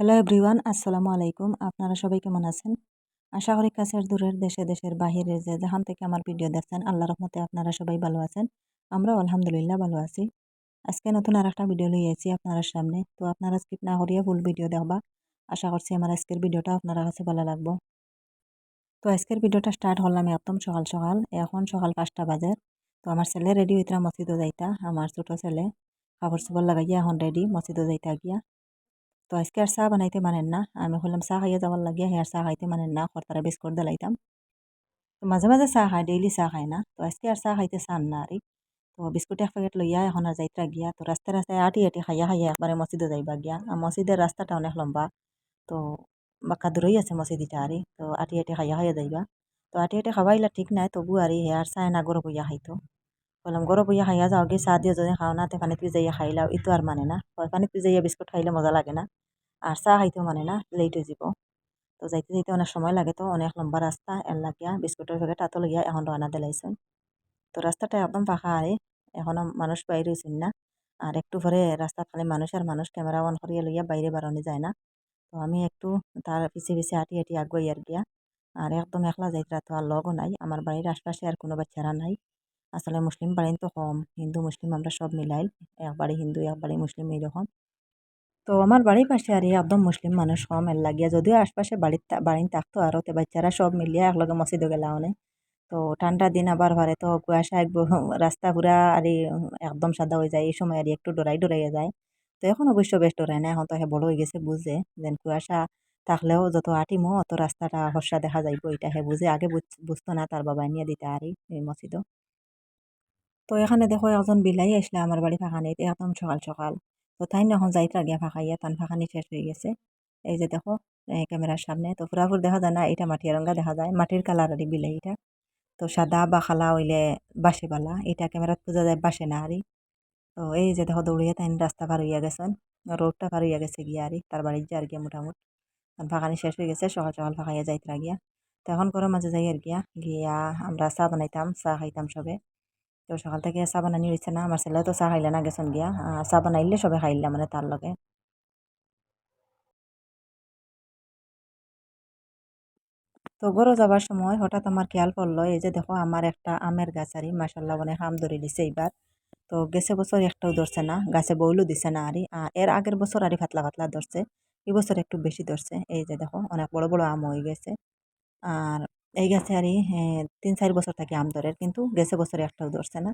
Hello everyone আসসালামু আলাইকুম। আপনারা সবাই কেমন আছেন? আশা করি কাছের দূরের দেশে, দেশের বাহিরে যে যেখান থেকে আমার ভিডিও দেখছেন আল্লাহ রহমতে আপনারা সবাই ভালো আছেন। আমরাও আলহামদুলিল্লাহ ভালো আছি। আজকে নতুন আর একটা ভিডিও লইয়েছি আপনারা সামনে। তো আপনারা স্কিপ না করিয়া ফুল ভিডিও দেখবা। আশা করছি আমার আজকের ভিডিওটা আপনারা কাছে ভালো লাগবো। তো আজকের ভিডিওটা স্টার্ট হলাম একদম সকাল সকাল। এখন সকাল পাঁচটা বাজে। তো আমার ছেলে রেডি হইতরা মসজিদও যাইতা। আমার ছোট ছেলে কাপড় চোপড় লাগাইয়া এখন রেডি মসজিদও যাইতা গিয়া। তো আজকে আর চা বানাইতে মানেন না আমি বললাম চা খাইয়া যাওয়ার লাগিয়া হেয়ার চা খাইতে মানেন না খরতারা বিস্কুট দিলাইতাম তো মাঝে মাঝে চা খায় ডেইলি চা খায় না তো আজকে আর চা খাইতে চান না আর তো বিস্কুট এক প্যাকেট লইয়া এখন আর যাইত্রা গিয়া তো রাস্তায় রাস্তায় আটি আটি খাইয়া খাইয়া একবারে মসজিদে যাইবা গিয়া আর মসজিদের রাস্তাটা অনেক লম্বা তো বাক্কা দূরই আছে মসজিদিটা আরি তো আটি আটি খাইয়া খাইয়া যাইবা তো আটি আটি খাওয়াইলা ঠিক নাই তবু আর হেয়ার চায় না গরম বইয়া খাইতো বললাম গরম বইয়া খাইয়া গিয়ে চা দিয়ে যদি খাও না তো পানিত যাইয়া খাইলাও ইতো আর মানে না পানিত যাইয়া বিস্কুট খাইলে মজা লাগে না আর চা খাইতেও মানে না লেট হয়ে যাব তো যাইতে যাইতে অনেক সময় লাগে তো অনেক লম্বা রাস্তা এর লাগিয়া বিস্কুটের প্যাকেট আতো লাগিয়া এখন রানা দিলাইছেন তো রাস্তাটা একদম ফাঁকা আরে এখনও মানুষ বাইরে হয়েছেন না আর একটু পরে রাস্তা খালি মানুষ আর মানুষ ক্যামেরা অন করিয়া লইয়া বাইরে বাড়ানো যায় না তো আমি একটু তার পিছে পিছে হাঁটি হাঁটি আগুয়াই আর গিয়া আর একদম একলা যাইতরা তো আর লগও নাই আমার বাড়ির আশপাশে আর কোনো বাচ্চারা নাই আসলে মুসলিম বাড়ি তো কম। হিন্দু, মুসলিম আমরা সব মিলাই এক বাড়ি হিন্দু, এক বাড়ি মুসলিম এইরকম। তো আমার বাড়ির পাশে আর একদম মুসলিম মানুষ কম এর লাগিয়া। যদিও আশপাশে বাড়ির বাড়ি থাকতো আরও তো বাচ্চারা সব মিলিয়ে একলগে মসজিদে গেলা অনেক। তো ঠান্ডার দিন আবার ভারে তো কুয়াশা রাস্তা পুরা আর একদম সাদা হয়ে যায়। এই সময় আর একটু ডরাই ডরাইয়া যায়। তো এখন অবশ্য বেশ ডরাই না, এখন তো হে বড় হয়ে গেছে বুঝে। যেন কুয়াশা থাকলেও যত আটিমো, অত রাস্তাটা হর্ষা দেখা যাইব। এটা হে বুঝে, আগে বুঝতো না তার বাবা নিয়ে দিতে আরই এই মসজিদও। তো এখানে দেখো একজন বিলাই আসলে আমার বাড়ি ফাঁকানি একদম সকাল সকাল। তো তাই এখন যাইতে গিয়া ফাঁকাইয়া, তান ফাঁকানি শেষ হয়ে গেছে। এই যে দেখো ক্যামেরার সামনে, তো পুরাপুর দেখা যায় না এটা মাটির রঙা দেখা যায়, মাটির কালার আর বিলাই এটা তো সাদা বা খালা হইলে বাসে বালা এটা ক্যামেরাত বোঝা যায় বাসে না আরি তো এই যে দেখো দৌড়িয়ে তাই রাস্তা পার হইয়া গেছেন, রোডটা পার হইয়া গেছে গিয়া আরি তার বাড়ির যে আর গিয়া মোটামুটি। ফাঁকানি শেষ হয়ে গেছে, সকাল সকাল ফাঁকাইয়া যাইতে গিয়া তো এখন করে মাঝে যাই আর গিয়া গিয়া আমরা চা বানাইতাম, চা খাইতাম সবে। তো সকাল থেকে চা বানানি হয়েছে না, আমার ছেলে তো চা খাইলে না, গেছেন গিয়া। চা বানাইলে সবে খাইলে মানে তার লগে। তো গরো যাবার সময় হঠাৎ আমার খেয়াল পড়ল, এই যে দেখো আমার একটা আমের গাছ আরি মাসাল্লাহ অনেক আম ধরে দিছে এইবার। তো গেছে বছর একটাও ধরছে না, গাছে বউলও দিছে না আরি আর এর আগের বছর আরি পাতলা পাতলা ধরছে এবছর একটু বেশি ধরছে। এই যে দেখো অনেক বড় বড় আম হয়ে গেছে। আর এই গাছে আর তিন চার বছর থেকে আম ধরে কিন্তু গেছে বছরে একটাও ধরছে না।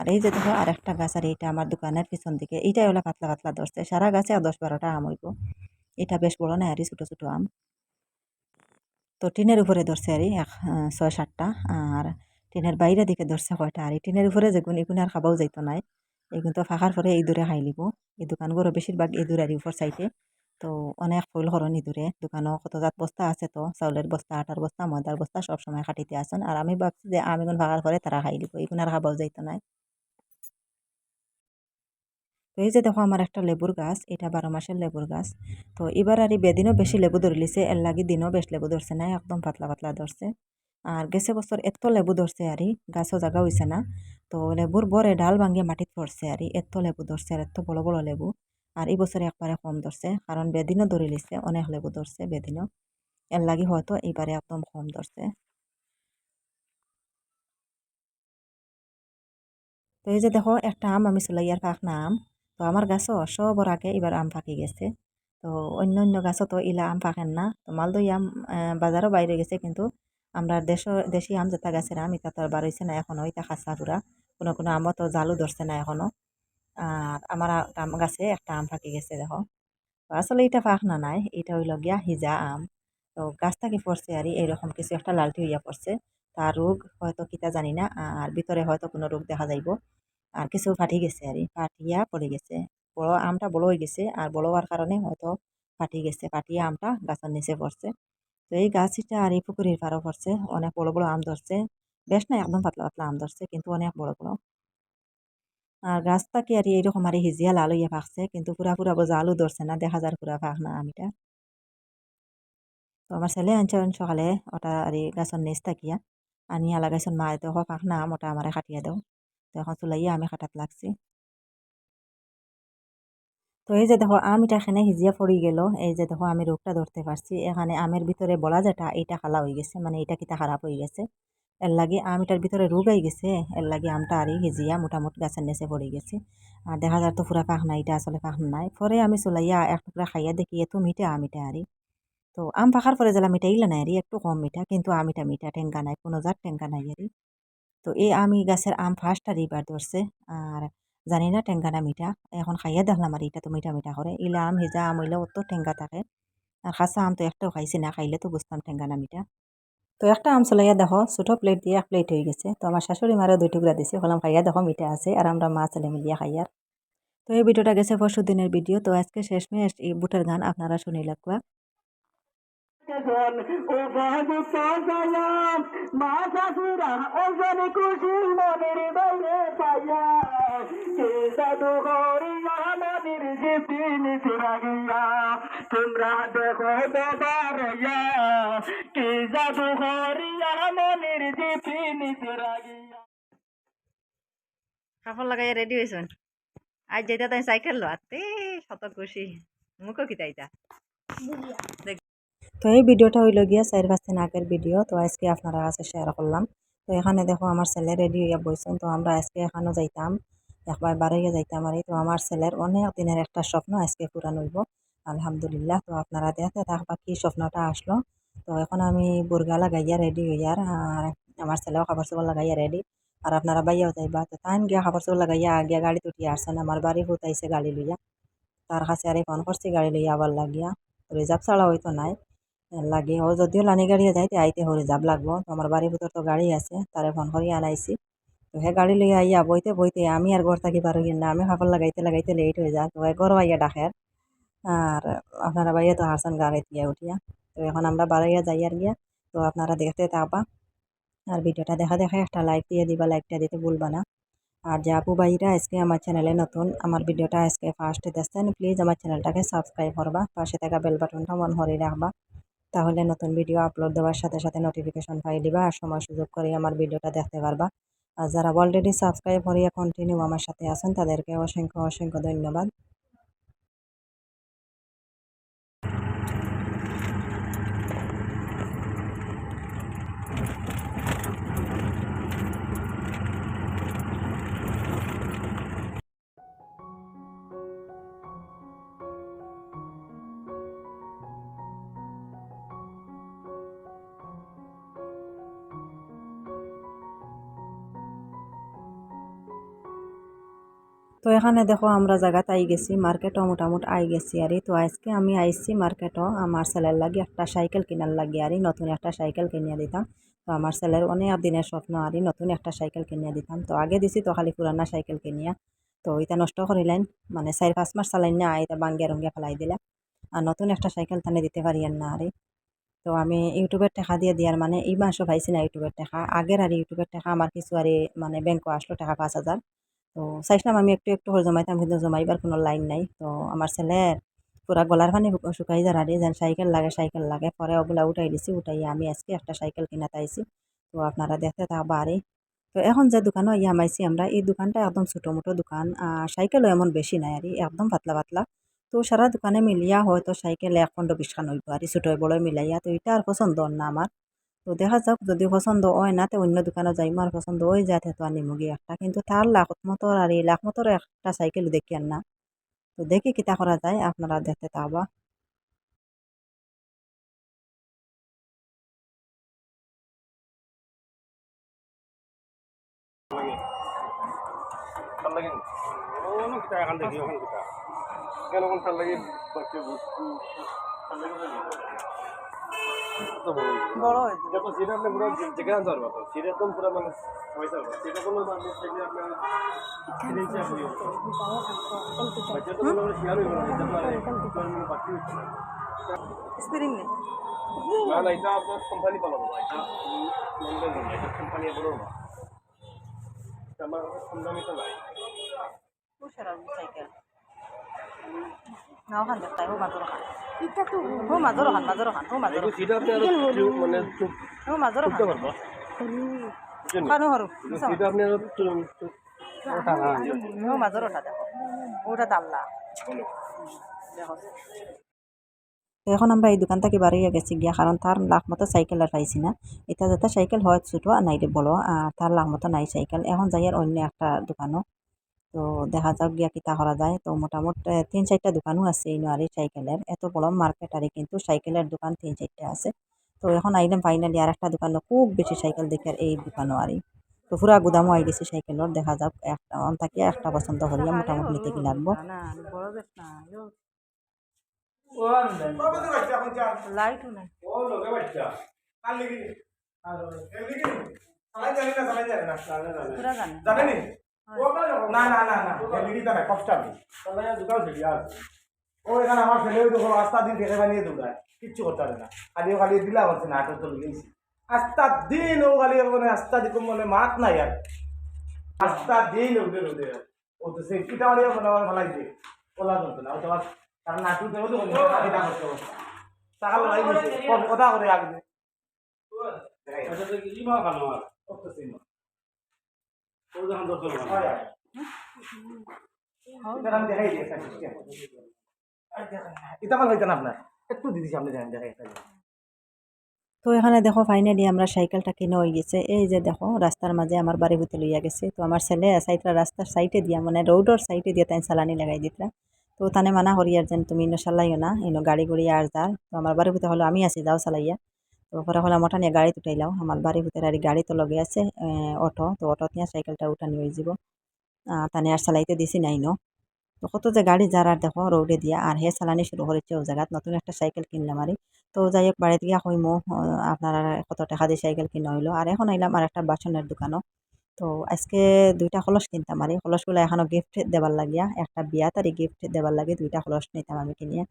আর এই যে দেখো, আর একটা গাছ, আর এইটা আমার দোকানের পিছন দিকে, এইটাই হলো পাতলা পাতলা ধরছে। সারা গাছে আর দশ বারোটা আম হইব। এটা বেশ বড় না আরই ছোটো ছোটো আম। তো টিনের উপরে ধরছে আর এক ছয় সাতটা আর টিনের বাইরে দিকে ধরছে কয়টা। আর এই টিনের উপরে যেগুন এগুন আর খাবাও যাইতো নাই। এগুন তো ফাঁকার পরে এই দূরে খাই লিব। এই দোকানগুলো বেশিরভাগ এই দূরে আর উপর সাইডে। তো অনেক ফুল হরণ ইঁদুরে। দোকানও কত জাত বস্তা আছে তো, চাউলের বস্তা, আটার বস্তা, ময়দার বস্তা সব সময় কাটিতে আসেন। আর আমি ভাবছি যে আমি কোন ভাগার করে তারা খাই দিব এগুন আর খাবাও যাইতো নাই তো এই যে দেখো আমার একটা লেবুর গাছ, এটা বারো মাসের লেবুর গাছ। তো এবার আর বেদিনও বেশি লেবু ধরলিছে, এর লাগি দিনও বেশ লেবু ধরছে না, একদম পাতলা পাতলা ধরছে। আর গেছে বছর এত লেবু ধরছে আর গাছও জাগা হয়েছে না। তো লেবুর বরে ডাল ভাঙিয়ে মাটিত পড়ছে আর এত লেবু ধরছে আর এত বড় বড় লেবু। আর এই বছরে একবারে কম ধরছে, কারণ বেদিনও ধরে লিছে অনেক লেবু ধরছে বেদিনও। এর লাগি হয়তো এইবারে একদম কম ধরছে। তো এই যে দেখো, একটা আম আমি চুলাইয়ার পাখ না আম। তো আমার গাছও সবর আগে এবার আম ফাঁকি গেছে। তো অন্য অন্য গাছও তো ইলা আম ফাঁকেন না। তো মালদই আম বাজারও বাইরে গেছে, কিন্তু আমরা দেশ, দেশি আম যেটা গাছের আম, এটা তো বার হয়েছে না এখনও এটা খাসা পুরা। কোনো কোনো আমও তো জালও ধরছে না এখনও আর আমার আম, গাছে একটা আম ফাঁকি গেছে, দেখো। আসলে এটা ফাঁক না নাই, এটা হইল গিয়া হিজা আম। তো গাছ থাকি পড়ছে আর এইরকম কিছু একটা লালটি হইয়া পড়ছে। তার রোগ হয়তো কিতা জানি না, আর ভিতরে হয়তো কোনো রোগ দেখা যাইব। আর কিছু ফাটি গেছে আর ফাটিয়া পড়ে গেছে। বড় আমটা বড় হয়ে গেছে, আর বড় হওয়ার কারণে হয়তো ফাটি গেছে ফাটিয়া আমটা গাছের নিচে পড়ছে। তো এই গাছটা আর এই পুকুরের পাড়ও পড়ছে, অনেক বড় বড় আম ধরছে। বেশ না একদম পাতলা পাতলা আম ধরছে, কিন্তু অনেক বড় বড়। আর কি আর এইরকম আর হিজিয়া লাল হইয়া ফাঁকছে কিন্তু পুরা পুরা বোঝা আলু ধরছে না, দেখা যার পুরা ফাঁক না আমিটা। তো আমার ছেলে আনছে সকালে ওটা আর গাছের নিচ থাকিয়া। আনিয়া লাগাইছেন মা তো ফাঁক না ওটা আমারে কাটিয়া দেও। তো এখন চুলাইয়া আমি কাটাত লাগছি। তো এই যে দেখো আম এটা এখানে হিজিয়া পড়ি গেল। এই যে দেখো, আমি রোগটা ধরতে পারছি। এখানে আমের ভিতরে বলা যেটা এটা খালা হয়ে গেছে। মানে এটা কিটা খারাপ হয়ে গেছে? এর লাগে আম এটার ভিতরে রোগ আই গেছে, এর লাগে আমটা আরই হিজিয়া মোটামুটি গাছের নিচে পড়ে গেছে। আর দেখা যায় তো পুরা পাখ নাই এটা আসলে পাখ নাই। পরে আমি চলাইয়া এক টুকরা খাইয়া দেখি এত মিঠা আম এটা আরই তো আম পাখার পরে জেলা মিঠা ইলা নাই আরই একটু কম মিঠা, কিন্তু আমিটা মিঠা টেঙ্কা নাই, কোনো জাত টেঙ্কা নাই আরই তো এই আমি গাছের আম ফার্স্ট আর এবার ধরছে, আর জানি না টেঙ্গা না মিঠা। এখন খাইয়া দেখলাম আর, এটা তো মিঠা মিঠা করে। ইলা আম, হেজা আম হইলে অত টেঙ্গা থাকে। আর খাসা আম তো একটাও খাইছি না, খাইলে তো বুঝতাম টেঙ্গা না মিঠা। তো একটা আম চলাইয়া দেখো, ছোটো প্লেট দিয়ে এক প্লেট হয়ে গেছে। তো আমার শাশুড়ি মারও দুই টুকরা দিছে। হলাম খাইয়া দেখো, মিঠা আছে আর আমরা মা ছেলে মিলিয়া খাইয়ার তো এই ভিডিওটা গেছে পরশু দিনের ভিডিও। তো আজকে শেষমেশ এই বুটের গান আপনারা শুনে লাগবা। ও বাবু মা ওজন খুশি মনের বাইরে পাইয়া। কে জাদু করিয়া মনের যে পিন ফিরাইয়া তোমরা দেখো বাবারয়া কে জাদু করিয়া মনের যে পিন ফিরাইয়া কাপড় লাগাই রেডি হয়েছেন আজ যেটা তাই সাইকেল লোয়াতে শত খুশি। মুখও কিতাইতা তো এই ভিডিওটা হইল গিয়া চার পাঁচ দিন আগের ভিডিও তো আজকে আপনারা কাছে শেয়ার করলাম। তো এখানে দেখো আমার ছেলে রেডি হইয়া বইছেন তো আমরা আজকে এখানেও যাইতাম একবার বাড়াইয়া যাইতাম আর তো আমার ছেলের অনেক দিনের একটা স্বপ্ন আজকে পূরণ হইব। আলহামদুলিল্লাহ। তো আপনারা দেখতে থাকবা কি স্বপ্নটা আসলো। তো এখন আমি বুর্গা লাগাইয়া রেডি হইয়ার আর আমার ছেলেও খাবার চোপড় লাগাইয়া রেডি আর আপনারা বাইয়াও যাইবা। তো তাইন গিয়া খাবার চোপড় লাগাইয়া গিয়া গাড়ি উঠিয়ে আসছেন। আমার বাড়ি হুতাইছে গাড়ি লইয়া। তার কাছে আর ফোন করছি, গাড়ি লইয়া আবার লাগিয়া। রিজার্ভ ছাড়া হয়তো নাই। লাগে, ও যদিও লানি গাড়িয়ে যাইতে আইতে হরে যাব লাগবো। তো আমার বাড়ির ভিতর তো গাড়ি আছে। তারে ফোন করিয়া আনাইছি। তো হে গাড়ি লইয়া আইয়া বইতে বইতে আমি আর ঘর থাকি পারো না? আমি খাবার লাগাইতে লাগাইতে লেট হয়ে যায়। তো ঘর আইয়া ডাকের। আর আপনারা বাইরে তো হারসান গাড়ি দিয়া উঠিয়া। তো এখন আমরা বাড়াইয়া যাই আর গিয়া। তো আপনারা দেখতে থাকবা আর ভিডিওটা দেখা দেখা একটা লাইক দিয়ে দিবা লাইকটা দিতে ভুলবা না। আর যে আপু ভাইরা আজকে আমার চ্যানেলে নতুন, আমার ভিডিওটা আজকে ফার্স্ট দেখছেন প্লিজ আমার চ্যানেলটাকে সাবস্ক্রাইব করবা। পাশে থাকা বেল বাটনটা মন হরে রাখবা। তাহলে নতুন ভিডিও আপলোড দেওয়ার সাথে সাথে নোটিফিকেশন পাই দিবা আর সময় সুযোগ করে আমার ভিডিওটা দেখতে পারবা। আর যারা অলরেডি সাবস্ক্রাইব করিয়া কন্টিনিউ আমার সাথে আছেন, তাদেরকে অসংখ্য অসংখ্য ধন্যবাদ। এখানে দেখো আমরা জায়গাত আই গেছি, মার্কেটও মোটামুটি আই গেছি আর তো আজকে আমি আইছি মার্কেটও, আমার ছেলের লাগি একটা সাইকেল কিনার লাগি আর নতুন একটা সাইকেল কিনিয়ে দিতাম। তো আমার ছেলের অনেক দিনের স্বপ্ন আর নতুন একটা সাইকেল কিনিয়ে দিতাম। তো আগে দিছি তো খালি পুরানা সাইকেল কিনিয়া। তো এটা নষ্ট করিলেন মানে চার পাঁচ মাস চালাই না এটা বাঙ্গিয়া রঙ্গিয়া ফেলাই দিলা। আর নতুন একটা সাইকেল তানে দিতে পারি আর না আরে তো আমি ইউটিউবের টাকা দিয়ে দিয়ার মানে এই মাসও পাইছি না ইউটিউবের টাকা। আগের আর ইউটিউবের টাকা, আমার কিছু আর মানে ব্যাংকও আসলো টাকা পাঁচ হাজার। তো চাইছিলাম আমি একটু একটু করে জমাইতাম কিন্তু জমাইবার কোনো লাইন নাই। তো আমার ছেলের পুরা গলার পানি শুকাই যার আরে যেন সাইকেল লাগে সাইকেল লাগে। পরে ওগুলা উঠাই দিছি, উঠাই আমি আজকে একটা সাইকেল কিনা তাইছি। তো আপনারা দেখতে থাকবা আরে তো এখন যে দোকানও ইয়া মাইছি আমরা, এই দোকানটা একদম ছোটো মোটো দোকান। সাইকেলও এমন বেশি নাই আর, একদম পাতলা পাতলা। তো সারা দোকানে মিলিয়া হয়তো সাইকেল এক খণ্ড বিশখান হইব আর, ছোটো বড় মিলাইয়া। তো এটা আর পছন্দ না আমার। তো দেখা যাক যদি পছন্দ হয় না তো অন্য দোকানে যাই আর পছন্দ হয়ে যায় তো আনিমু গিয়ে একটা কিন্তু তার লাখ মতোর আর এই লাখ মতোর একটা সাইকেল দেখি আর না তো দেখি কিতা করা যায় আপনারা দেখতে লাগে কোনো কেন ভালো লাগে বড় এটা তো সেটা আপনি পুরো যেখানে পারব তো সেটা একদম পুরো মানে পয়সা হবে সেটা কোনো মানে সেটা আপনার কিনেছি আপনি বাচ্চা তো কোনো শেয়ার হইব না এটা আপনার বাকি হচ্ছে না। স্প্রিং নেই। না না এটা আপনার কোম্পানি পালাবো এটা কোম্পানি বড় না। আমার কাছে তো নাই। সাইকেল না ওখান দেখতাই ও মাজর মানে দেখো। ওটা দাল্লা এখন আমরা এই দোকান থেকে বাড়িয়ে গেছি গিয়া কারণ তার লাখ মতো সাইকেল আর পাইছি না। এটা যাতে সাইকেল হয় ছোটো আর নাইলে বড় আর তার লাখ মতো নাই সাইকেল এখন যাই আর অন্য একটা দোকানও তো দেখা যাক গিয়া কিতা করা যায়। তো মোটামুটি তিন চারটা দোকানও আছে এই আর সাইকেলের। এত বড় মার্কেট আর কিন্তু সাইকেলের দোকান তিন চারটা আছে। তো এখন আইলাম ফাইনালি আর একটা দোকানে খুব বেশি সাইকেল দেখে আর এই দোকানও আরই তো পুরা গুদামও আই গেছে সাইকেলের দেখা যাক একটা তাকে একটা পছন্দ করিয়া মোটামুটি নিতে কি লাগবো। লাইটও নাই। জানি না না না না কষ্ট ছেড়ে ও এখানে আমার ছেলে রাস্তা দিন বানিয়ে দৌড়ায় কিচ্ছু করতে পারে না খালি ও খালি দিলা বলছে না আটো তো লিখেছি আস্তা দিন ও খালি মানে আস্তা দিকম মানে মাত নাই আর আস্তা দিন ওদের ওদের ও তো সেই কিটা মারিয়া মানে আমার ভালাই দিয়ে না ও তো আবার তার নাটু দেবো তো কাটিটা করতে টাকা লড়াই কথা করে আগে আচ্ছা তো কি মা খানো আর করতেছি না তো এখানে দেখো ফাইনালি আমরা সাইকেলটা কিনে হয়ে গেছে। এই যে দেখো রাস্তার মাঝে আমার বাড়ি হইতে লইয়া গেছে। তো আমার ছেলে সাইডটা রাস্তার সাইডে দিয়া মানে রোডর সাইডে দিয়ে তাই চালানি লাগাই দিতরা। তো তানে মানা করি আর যেন তুমি ইনো চালাইও না ইনো গাড়ি গুড়ি আর যার। তো আমার বাড়ি হইতে হলো আমি আছি যাও চালাইয়া। তো পরে হলে মোটা নিয়ে গাড়ি উঠাইলাম আমার বাড়ির ভিতরে আর গাড়ি তো লগে আছে অটো। তো অটো নিয়ে সাইকেলটা উঠানি হয়ে যাব। তানে আর চালাইতে দিছি নাই ন। তো কত যে গাড়ি যার আর দেখো রোডে দিয়া, আর হে চালানি শুরু করেছে ও জায়গাত, নতুন একটা সাইকেল কিনলাম আর। তো যাই হোক, বাড়িতে গিয়া কইমো আপনারা কত টাকা দিয়ে সাইকেল কিনা হইল। আর এখন আইলাম আর একটা বাসনের দোকানও। তো আজকে দুইটা কলস কিনতাম আর এই কলসগুলো এখনও গিফট দেবার লাগিয়া, একটা বিয়া তারি গিফট দেবার লাগে দুইটা কলস নিতাম আমি কিনিয়া।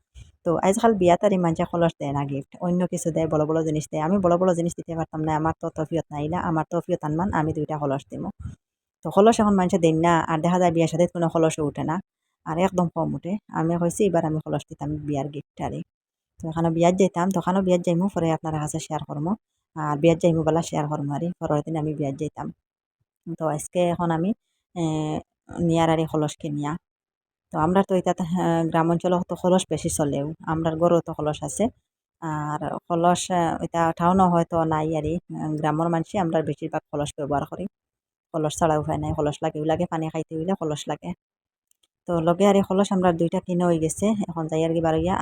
তো আজকাল বিয়া তারি মানুষে কলস দেয় না গিফট অন্য কিছু দেয়, বড় বড় জিনিস দেয়। আমি বড় বড় জিনিস দিতে পারতাম না, আমার তো তফিয়ত নাই না, আমার তফিয়ত আনমান আমি দুইটা কলস দিব তো কলস এখন মানুষে দেন না, আর দেখা যায় বিয়ার সাথে কোনো কলসও উঠে না, আর একদম কম উঠে। আমি কইছি এবার আমি কলস দিতাম বিয়ার গিফট আরে তো এখানে বিয়াত যাইতাম তখনও বিয়াত যাইমু, পরে আপনার কাছে শেয়ার করব আর বিয়াত যাইমু বেলা শেয়ার করব আর পরের দিন আমি বিয়াত যাইতাম। তো আজকে এখন আমি নিয়ার আর খলস কিনিয়া তো আমরা তো এটা গ্রাম অঞ্চলে তো খলস বেশি চলেও। আমরার গরু তো খলস আছে। আর খলস এটা টাউনও হয়তো নাই আর গ্রামের মানুষই আমরা বেশিরভাগ খলস ব্যবহার করি খলস ছাড়া উপায় নাই। খলস লাগেও লাগে পানি খাইতে হইলে খলস লাগে। তো লগে আর খলস আমরা দুইটা কিনে হয়ে গেছে। এখন যাই আর কি বারইয়া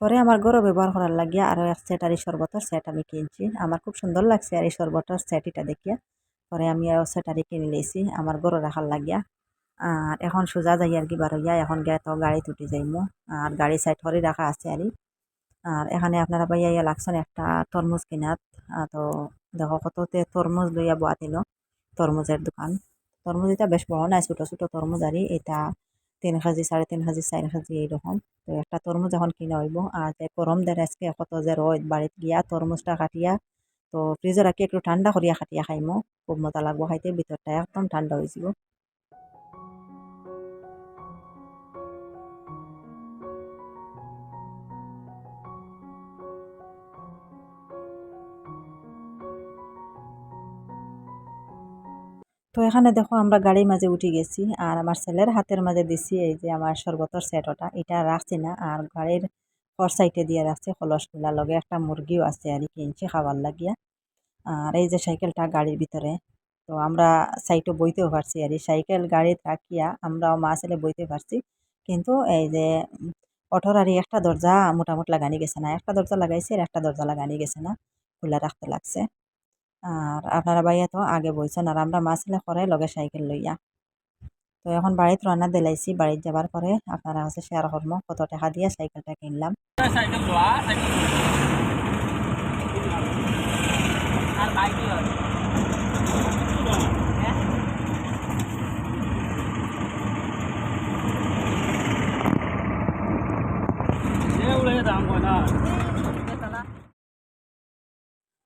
পরে আমার গরু ব্যবহার করার লাগিয়া। আরও এক সেট আর এই শরবতের সেট আমি কিনছি। আমার খুব সুন্দর লাগছে আর এই শরবতের সেট এটা দেখিয়া। পরে আমি সেট কিনে লিয়েছি আমার গরু রাখার লাগিয়া। আর এখন সোজা যাই আর কি বারইয়া এখন গে তো গাড়ি তুটি যাইমু। আর গাড়ি সাইড করে রাখা আছে আর আর এখানে আপনারা পাইয়া ইয়া লাগছেন একটা তরমুজ কিনাত। তো দেখো কততে তরমুজ লইয়া বোয়াতিল তরমুজের দোকান। তরমুজ এটা বেশ বড় নাই ছোটো ছোটো তরমুজ আর এটা তিন কেজি, সাড়ে তিন কেজি, চার কেজি এইরকম। তো একটা তরমুজ এখন কিনা হইব। আর যে গরম দেয় আজকে কত যে রোদ, বাড়িতে গিয়া তরমুজটা কাটিয়া তো ফ্রিজে রাখি একটু ঠান্ডা করিয়া কাটিয়া খাইমো। খুব মজা লাগবো খাইতে ভিতরটা একদম ঠান্ডা হয়ে যাব। তো এখানে দেখো আমরা গাড়ির মাঝে উঠে গেছি, আর আমার ছেলের হাতের মাঝে দিছি এই যে আমার শরবতর সেটটা এটা রাখছি না, আর গাড়ির ফর সাইডে দিয়ে রাখছে কলসগুলা লগে একটা মুরগিও আছে আর কিনছি খাবার লাগিয়া। আর এই যে সাইকেলটা গাড়ির ভিতরে, তো আমরা সাইডে বইতেও পারছি আর সাইকেল গাড়ি থাকিয়া আমরাও মা ছেলে বইতে পারছি। কিন্তু এই যে অটোর আর একটা দরজা মোটামুটি লাগানি গেছে না। একটা দরজা লাগাইছে আর একটা দরজা লাগানি গেছে না, খোলা রাখতে লাগছে। আর আপনারা বাইয়া তো আগে বইছেন আর আমরা মা ছেলে করে লগে সাইকেল লইয়া তো এখন বাড়িতে রান্না দিলাইছি বাড়িতে যাবার পরে আপনারা কাছে শেয়ার করব, কত টাকা দিয়ে সাইকেলটা কিনলাম।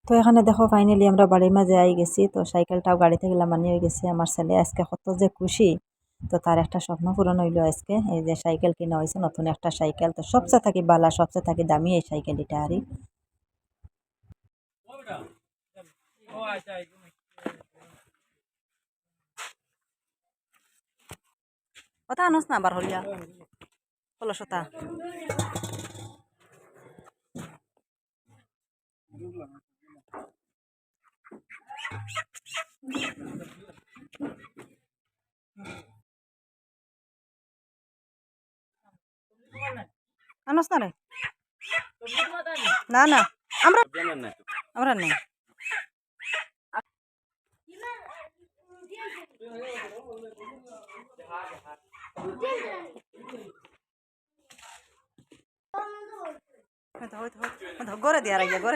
তো এখানে দেখো ফাইনালি আমরা বাড়ির মাঝে আই গেছি। তো সাইকেলটাও গাড়ি থেকে লামানি হয়ে গেছে। আমার ছেলে আজকে কত যে খুশি। তো তার একটা স্বপ্ন পূরণ হইল আজকে। এই যে সাইকেল কিনা হয়েছে নতুন একটা সাইকেল। তো সবচেয়ে থাকি বালা সবচেয়ে থাকি দামি এই সাইকেল এটা আরই। কথা আনস না আবার হলিয়া কলসতা আনস না রে না না আমরা আমরা নেই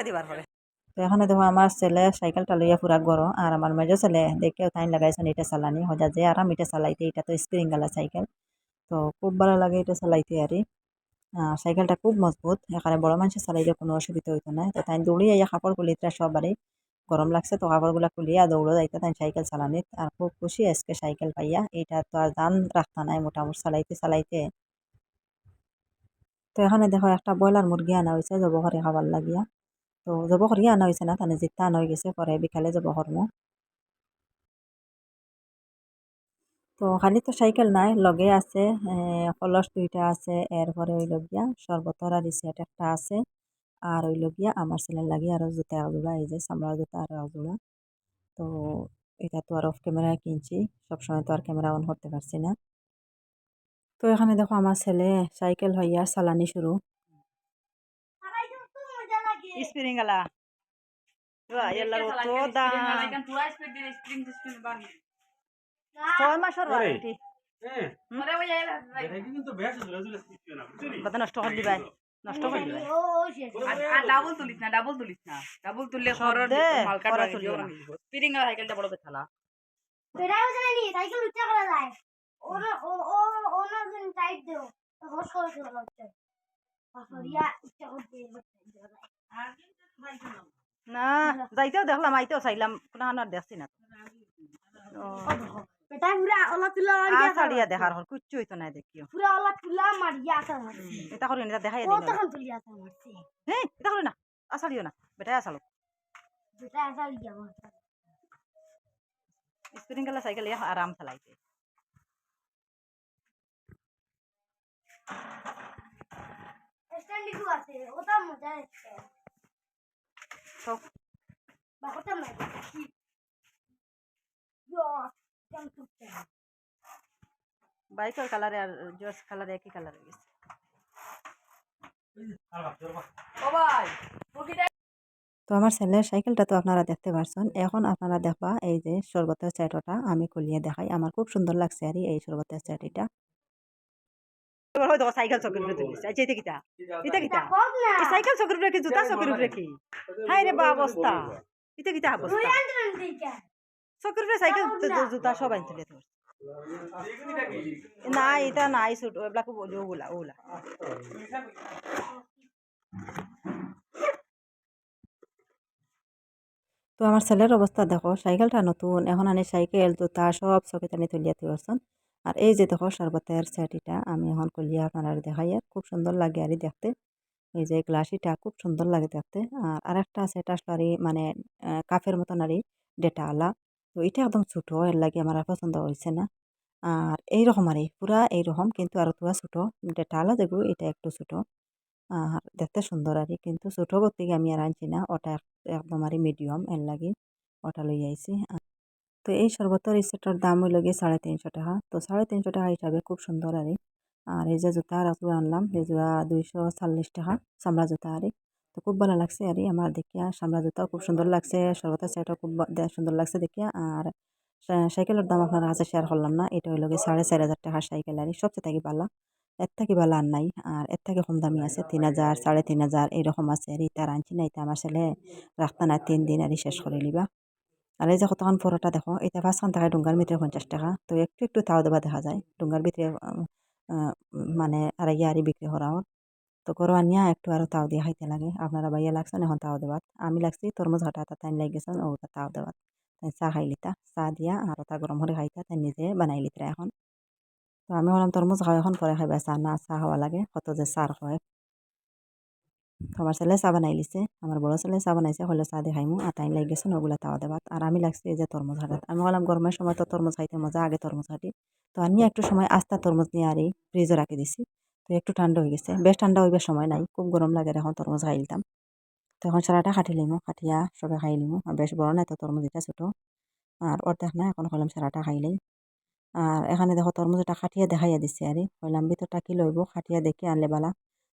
দিবার পরে তো এখানে দেখো আমার ছেলে সাইকেলটা লইয়া পুরা গরো আর আমার মেজো ছেলে দেখেও তাই লাগাইছেন এটা চালানি। হজা যে আরাম এটা চালাইতে এটা তো স্প্রিং গালা সাইকেল তো খুব ভালো লাগে এটা চালাইতে আর সাইকেলটা খুব মজবুত, এখানে বড় মানুষের চালাইলে কোনো অসুবিধা হইতো না। তো তাই দৌড়িয়ে ইয়া কাপড় খুলিতে সবারই। গরম লাগছে তো কাপড়গুলা খুলিয়া দৌড়ো যাইতে তাই সাইকেল চালানিত আর খুব খুশি আজকে সাইকেল পাইয়া, এটা তো আর দান রাখতা নাই মোটামুটি চালাইতে চালাইতে। তো এখানে দেখো একটা ব্রয়লার মুরগি আনা হয়েছে জব করে খাবার লাগিয়া। তো জব করিয়া আনা হয়েছে না, তানে জিতা আনা হয়ে গেছে, পরে বিকালে জব করমো তো খালি তো সাইকেল নাই লগে আছে কলস দুইটা আছে এরপরে ওই লগিয়া সর্বতর আর রিসেট একটা আছে আর ওই লগিয়া আমার ছেলের লাগে আরও জুতা একজোড়া এই যে সামলার জুতা আরও একজোড়া তো এটা তো আর অফ ক্যামেরায় কিনছি সবসময় তো আর ক্যামেরা অন করতে পারছি না। তো এখানে দেখো আমার ছেলে সাইকেল হইয়া চালানি শুরু। স্প্রিং ছয় মাসের। ওয়ারেন্টি হ্যাঁ নষ্ট করে দিবাই নষ্ট করে দিবাই আর ডাবল তুলিস না ডাবল তুলিস না ডাবল তুললে সব মালকা খরচ বাড়ি তুলিও দিও না। স্পিরিং আর সাইকেলটা বড় বেথালা বেটাও জানি সাইকেল উচ্চা করা যায় ওর ও ও ওনার জন্য টাইট দেও হোস করে দেওয়া হচ্ছে সরিয়া উচ্চা করতে না যাইতেও দেখলাম আইতেও চাইলাম কোনো দেখছি না ও বেটা পুরা ওলা তুলা সারিয়া দেখার হল কুচ্ছু হইতো না দেখিও। পুরা ওলা তুলা মারিয়া আসা মারছে এটা করি না দেখাই ও দিই তখন তুলিয়া আসা মারছে হ্যাঁ এটা করি না। আসালিও না। বেটাই আসালো বেটা আসা লিয়া মারছে স্প্রিং গেলা সাইকেল ইয়া আরাম চালাইতে স্ট্যান্ডিকু আছে ওটা মজা আছে। সব বা ওটা নাই ইয়ো কেমন তুলছে বাইকের কালারে আর জর্জ কালারে একই কালার হয়ে গেছে। ও ভাই মুরগিটা তো আমার ছেলের সাইকেলটা তো আপনারা দেখতে পারছেন। এখন আপনারা দেখবা এই যে শরবতের সেটটা আমি খুলিয়ে দেখাই। আমার খুব সুন্দর লাগছে আর এই শরবতের সেট এটা সাইকেল চকের উপরে তুলিস আচ্ছা এটা কিটা এটা কিটা এই সাইকেল চকের উপরে কি জুতা চকের উপরে কি? হাই রে বা অবস্থা। এটা কিটা তুই অবস্থা আনছিলেন দিকে চকের উপরে সাইকেল জুতা সব আনতে না এটা নাই সুট ওগুলা খুব ওগুলা ওগুলা। তো আমার ছেলের অবস্থা দেখো সাইকেলটা নতুন এখন আনি সাইকেল জুতা সব চকে টানি তুলিয়া তুলছেন আর এই যে দেখো শরবতের সেট এটা আমি এখন কলিয়া আপনারা দেখাই আর খুব সুন্দর লাগে আর দেখতে। এই যে গ্লাসিটা খুব সুন্দর লাগে দেখতে। আর আরেকটা আছে এটা আসলে মানে কাফের মতন আর ডেটা আলা এটা একদম ছোটো, এর লাগে আমার আর পছন্দ হয়েছে না। আর এইরকম আর এই, পুরা এইরকম কিন্তু আর তুয়া ছোটো। ডেটা আলা যেগুলো এটা একটু ছোটো। আর দেখতে সুন্দর আর কিন্তু ছোটো করতে আমি আর আনছি না। ওটা এক- একদম আর মিডিয়াম এর লাগে। ওটা লই আইছি। তো এই শরবতের এই সেটার দাম হইল গিয়ে সাড়ে তিনশো টাকা। তো সাড়ে তিনশো টাকা হিসাবে খুব সুন্দর আর আর এই যে জুতা আর আনলাম, এই জুয়া দুইশো চল্লিশ টাকা, চামড়া জুতা আর তো খুব ভালো লাগছে। আর আমার দেখিয়া সামলা জুতাও খুব সুন্দর লাগছে শরবতের সেটাও খুব সুন্দর লাগছে দেখিয়া। আর সাইকেলের দাম আপনার কাছে শেয়ার করলাম না, এটা হইল গিয়ে সাড়ে চার হাজার টাকার সাইকেল। আর সবচেয়ে থাকি ভালো, এর থেকে ভালো আর নাই। আর এর থেকে কম দামি আছে তিন হাজার, সাড়ে তিন হাজার এইরকম আছে। আর ইটা আনছি না এটা আমার ছেলে রাখতা না, তিন দিন আর শেষ করে লিবা আর এই যে কতক্ষণ পরোটা দেখো, এটা পাঁচখান টাকা ডুঙ্গার ভিতরে পঞ্চাশ টাকা। তো একটু একটু তাও দেওয়া দেখা যায়। ডুঙ্গার ভিতরে মানে আড়াইয়া আড়ি বিক্রি করা তো করো আনিয়া একটু আরও তাও দিয়ে খাইতে লাগে। আপনারা বাইয়া লাগছেন, এখন তাও দেওয়াত। আমি লাগছি তরমুজ হঠাৎ তাই লাগ গেছেন ওটা তাও দেওয়াত। তাই চাহ খাই লিতা চাহ দিয়া আর ওটা গরম করে খাইতা তাই নিজে বানাই লিতা এখন। তো আমি বললাম তরমুজ খাওয়া এখন পরে খাইবা চাহ না চাহ খাওয়া লাগে, কত যে চার হয়। তো আমার ছেলে চাহ বানাই লিছে আমার বড় ছেলে চাহ বানাইছে, হলে চাহ দিয়ে খাইমু, আর তাই লাগ গেছে ওগুলা তাওয়া দেবাত আর আমি লাগছি এই যে তরমুজ হাটাত আমি বললাম গরমের সময় তো তরমুজ খাইতে মজা, আগে তরমুজ হাঁটি। তো আমি একটু সময় আস্তা তরমুজ নিয়ে আর ফ্রিজে রাখি দিছি। তো একটু ঠান্ডা হয়ে গেছে। বেশ ঠান্ডা হইবার সময় নাই, খুব গরম লাগে এখন তরমুজ খাইলতাম তো এখন সারাটা খাটি লিমু, খাটিয়া সবে খাই লিমু। আর বেশ বড় নাই তো তরমুজ এটা ছোটো। আর অর্ধেক না, এখন কইলাম সারাটা খাইলেই আর এখানে দেখো তরমুজটা খাটিয়া দেখাইয়া দিছে আরে। কইলাম ভিতরটা কি লইব, খাটিয়া দেখে আনলে বালা।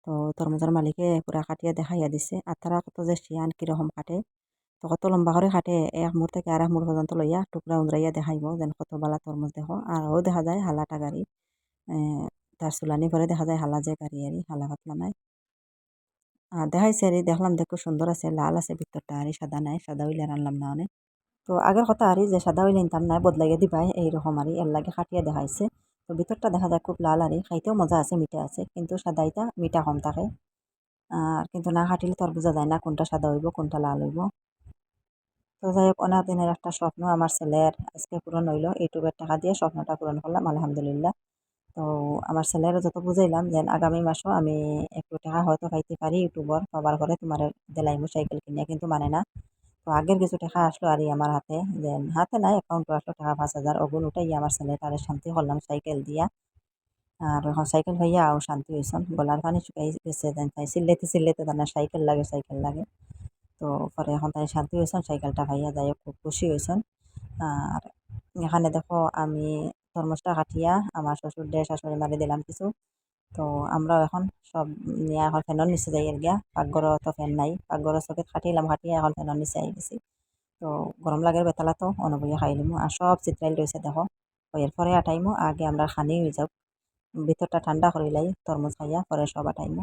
তো তরমুজের মালিকে পুরা খাটিয়া দেখাইয়া দিছে। আর তারা কত যে শিয়ান, কীরকম কাটে তো কত লম্বা করে কাটে এক মুড় থেকে আর এক মুড় পর্যন্ত লইয়া টুকরা উন্দ্রাইয়া দেখাইব যেন কত বালা তরমুজ দেখো। আর ও দেখা যায় হালাটা গাড়ি। তার চুলানি করে দেখা যায় হালা যায় গাড়ি আরি হালা পাতলা নাই আর দেখাইছে আরি দেখলাম দেখো সুন্দর আছে, লাল আছে, ভিতরটা আরি সাদা নাই, সাদা হইলে আনলাম না অনেক। তো আগের কথা আরি যে সাদা হইলে নিতাম নাই, বদলাইয়া দিবাই, এইরকম আরি এর লাগে খাটিয়া দেখাইছে। তো ভিতরটা দেখা যায় খুব লাল আরি খাইতেও মজা আছে, মিঠা আছে, কিন্তু সাদাইটা মিঠা কম থাকে। আর কিন্তু না কাটিলে তো আর বোঝা যায় না কোনটা সাদা হইব, কোনটা লাল হইব। তো যাই হোক অনেক দিনের একটা স্বপ্ন আমার ছেলের আজকে পূরণ হইল। ইউটিউবের টাকা দিয়ে স্বপ্নটা পূরণ করলাম, আলহামদুলিল্লাহ। তো আমার ছেলের যত বুঝাইলাম যে আগামী মাসও আমি একটু টাকা হয়তো পাইতে পারি ইউটিউবর পাবার পরে তোমার দেলাইমু সাইকেল কিনে কিন্তু মানে না। তো আগের কিছু টাকা আসলো আর আমার হাতে যে হাতে নাই অ্যাকাউন্টে আসলো টাকা পাঁচ হাজার, ওগুন উঠাই আমার ছেলে তারে শান্তি করলাম সাইকেল দিয়া। আর এখন সাইকেল হইয়া আও শান্তি হয়েছেন গলার পানি শুকাই গেছে, দেন তাই চিল্লাইতে চিল্লাইতে তার সাইকেল লাগে সাইকেল লাগে। তো পরে এখন তাই শান্তি হয়েছেন সাইকেলটা ভাইয়া যাই খুব খুশি হয়েছেন আর এখানে দেখো আমি তরমুজটা কাটিয়া আমার শ্বশুর দিয়ে শাশুড়ি মারি দিলাম কিছু। তো আমরাও এখন সব নিয়ে এখন ফ্যানের নিচে যাই গিয়া। পাকঘরও তো ফ্যান নাই পাকঘরের চোখে খাটিলাম খাটিয়ে এখন ফ্যানের নিচে আই গেছি। তো গরম লাগের বেতালা তো অনুভূতি খাই লিমু। আর সব চিত্রাইল রয়েছে দেখো এরপরে আটাইমু, আগে আমরা খানি হয়ে যাও ভিতরটা ঠান্ডা করিলাই তরমুজ খাইয়া, পরে সব আটাইমু।